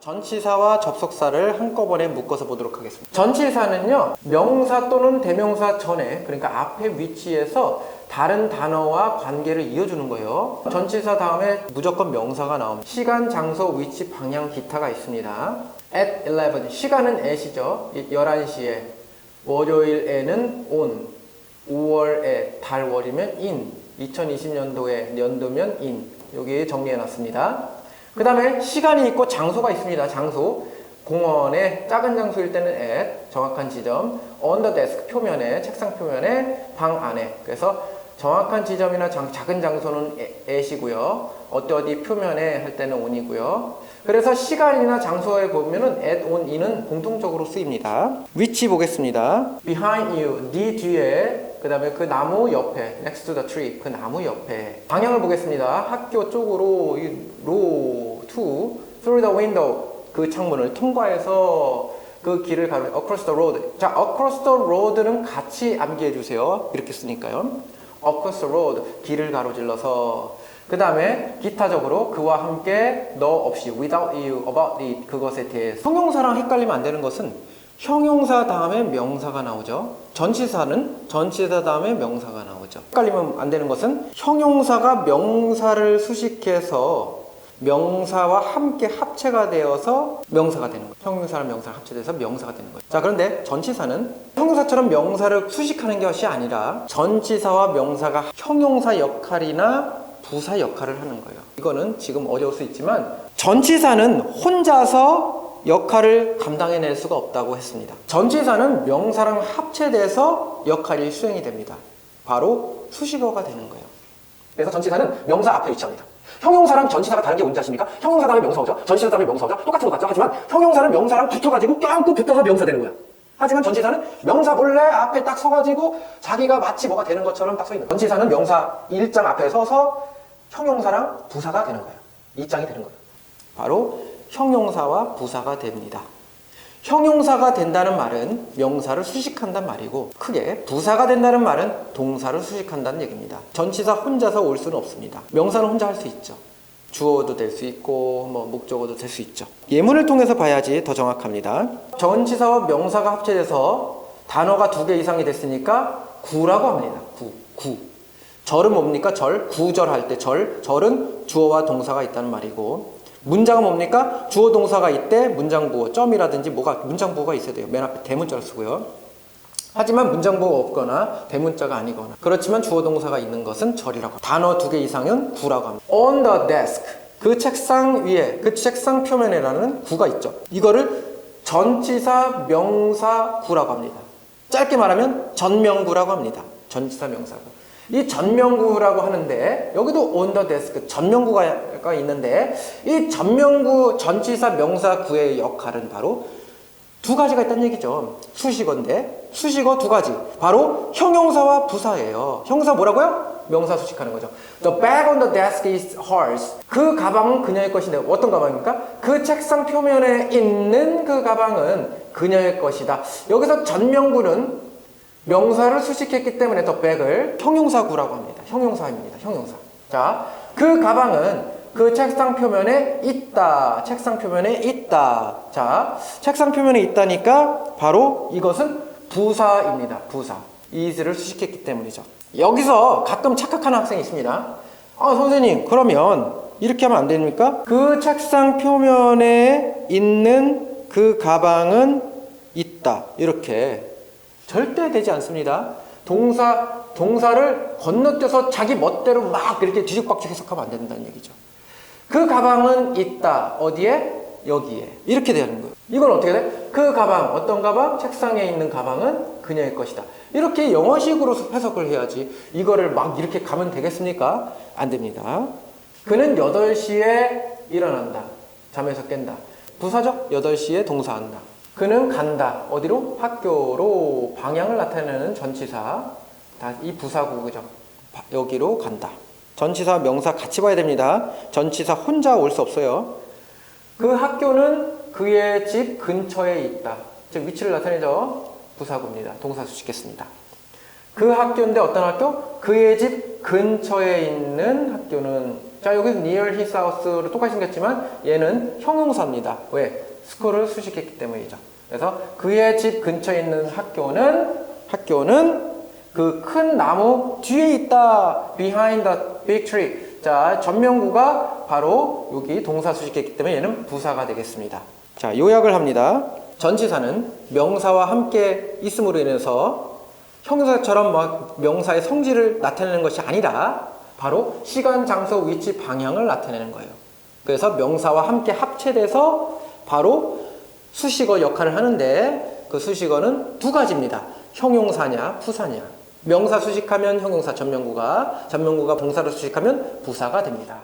전치사와 접속사를 한꺼번에 묶어서 보도록 하겠습니다. 전치사는요, 명사 또는 대명사 전에, 그러니까 앞에 위치에서 다른 단어와 관계를 이어주는 거예요. 전치사 다음에 무조건 명사가 나옵니다. 시간, 장소, 위치, 방향, 기타가 있습니다. at 11, 시간은 at이죠. 11시에. 월요일에는 on. 5월에 달월이면 in. 2020년도에 연도면 in. 여기 정리해 놨습니다. 그 다음에 시간이 있고 장소가 있습니다. 장소. 공원의 작은 장소일 때는 at, 정확한 지점. on the desk, 표면에, 책상 표면에, 방 안에. 그래서 정확한 지점이나 장- 작은 장소는 at이고요. 어디 어디 표면에 할 때는 on이고요. 그래서 시간이나 장소에 보면은 at, on, in은 공통적으로 쓰입니다. 위치 보겠습니다. behind you, 네 뒤에 그 다음에 그 나무 옆에 next to the tree 그 나무 옆에 방향을 보겠습니다 학교 쪽으로 이 row to through the window 그 창문을 통과해서 그 길을 가면 across the road 자 across the road는 같이 암기해 주세요 이렇게 쓰니까요 across road 길을 가로질러서 그 다음에 기타적으로 그와 함께 너 없이 without you about it 그것에 대해서 형용사랑 헷갈리면 안 되는 것은 형용사 다음에 명사가 나오죠. 전치사는 전치사 다음에 명사가 나오죠. 헷갈리면 안 되는 것은 형용사가 명사를 수식해서 명사와 함께 합체가 되어서 명사가 되는 거예요. 형용사랑 명사가 합체돼서 명사가 되는 거예요. 자, 그런데 전치사는 형용사처럼 명사를 수식하는 것이 아니라 전치사와 명사가 형용사 역할이나 부사 역할을 하는 거예요. 이거는 지금 어려울 수 있지만 전치사는 혼자서 역할을 감당해낼 수가 없다고 했습니다. 전치사는 명사랑 합체돼서 역할이 수행이 됩니다. 바로 수식어가 되는 거예요. 그래서 전치사는 명사 앞에 위치합니다. 형용사랑 전치사가 다른 게 뭔지 아십니까? 형용사 다음에 명사 오죠? 전치사 다음에 명사 오죠? 똑같은 것 같죠? 하지만 형용사는 명사랑 붙어가지고 껴안고 붙어서 명사 되는 거야. 하지만 전치사는 명사 본래 앞에 딱 서가지고 자기가 마치 뭐가 되는 것처럼 딱 서 있는 거야. 전치사는 명사 일장 앞에 서서 형용사랑 부사가 되는 거예요. 이장이 되는 거예요. 바로 형용사와 부사가 됩니다. 형용사가 된다는 말은 명사를 수식한단 말이고 크게 부사가 된다는 말은 동사를 수식한다는 얘기입니다. 전치사 혼자서 올 수는 없습니다. 명사는 혼자 할 수 있죠. 주어도 될 수 있고 뭐 목적어도 될 수 있죠. 예문을 통해서 봐야지 더 정확합니다. 전치사와 명사가 합체돼서 단어가 두 개 이상이 됐으니까 구라고 합니다. 구, 구. 절은 뭡니까? 절. 구절할 때 절. 절은 주어와 동사가 있다는 말이고 문장은 뭡니까? 주어 동사가 있대 문장부어 점이라든지 뭐가 문장부어가 있어야 돼요. 맨 앞에 대문자를 쓰고요. 하지만 문장부어가 없거나 대문자가 아니거나 그렇지만 주어 동사가 있는 것은 절이라고 합니다. 단어 두 개 이상은 구라고 합니다. on the desk 그 책상 위에 그 책상 표면에라는 구가 있죠. 이거를 전치사 명사 구라고 합니다. 짧게 말하면 전명구라고 합니다. 전치사 명사구. 이 전명구라고 하는데 여기도 desk 전명구가 있는데 이 전명구 전치사 명사 구의 역할은 바로 두 가지가 있다는 얘기죠. 수식어인데 수식어 두 가지. 바로 형용사와 부사예요. 형사 뭐라고요? 명사 수식하는 거죠. The bag on the desk is hers. 그 가방은 그녀의 것인데 어떤 가방입니까? 그 책상 표면에 있는 그 가방은 그녀의 것이다. 여기서 전명구는 명사를 수식했기 때문에 더 백을 형용사구라고 합니다. 형용사입니다. 형용사. 자, 그 가방은 그 책상 표면에 있다. 책상 표면에 있다. 자, 책상 표면에 있다니까 바로 이것은 부사입니다. 부사. is를 수식했기 때문이죠. 여기서 가끔 착각하는 학생이 있습니다. 아, 선생님, 그러면 이렇게 하면 안 됩니까? 그 책상 표면에 있는 그 가방은 있다. 이렇게 절대 되지 않습니다. 동사 동사를 건너뛰어서 자기 멋대로 막 이렇게 뒤죽박죽 해석하면 안 된다는 얘기죠. 그 가방은 있다. 어디에? 여기에. 이렇게 되는 거예요. 이건 어떻게 돼? 그 가방, 어떤 가방? 책상에 있는 가방은 그녀의 것이다. 이렇게 영어식으로 해석을 해야지. 이거를 막 이렇게 가면 되겠습니까? 안 됩니다. 그는 8시에 일어난다. 잠에서 깬다. 부사적 8시에 동사한다. 그는 간다. 어디로? 학교로 방향을 나타내는 전치사. 다이 부사구죠. 바- 여기로 간다. 전치사 명사 같이 봐야 됩니다. 전치사 혼자 올 수 없어요. 그 학교는 그의 집 근처에 있다. 즉 위치를 나타내죠. 부사구입니다. 동사 수식했습니다. 그 학교인데 어떤 학교? 그의 집 근처에 있는 학교는 자, 여기 near his house를 똑같이 생겼지만 얘는 형용사입니다. 왜? 스쿨을 수식했기 때문이죠. 그래서 그의 집 근처에 있는 학교는 학교는 그 큰 나무 뒤에 있다. behind the big tree. 자, 전명구가 바로 여기 동사 수식했기 때문에 얘는 부사가 되겠습니다. 자, 요약을 합니다. 전치사는 명사와 함께 있음으로 인해서 형용사처럼 막 명사의 성질을 나타내는 것이 아니라 바로 시간, 장소, 위치, 방향을 나타내는 거예요. 그래서 명사와 함께 합체돼서 바로 수식어 역할을 하는데 그 수식어는 두 가지입니다. 형용사냐, 부사냐. 명사 수식하면 형용사 전명구가, 전명구가 동사를 수식하면 부사가 됩니다.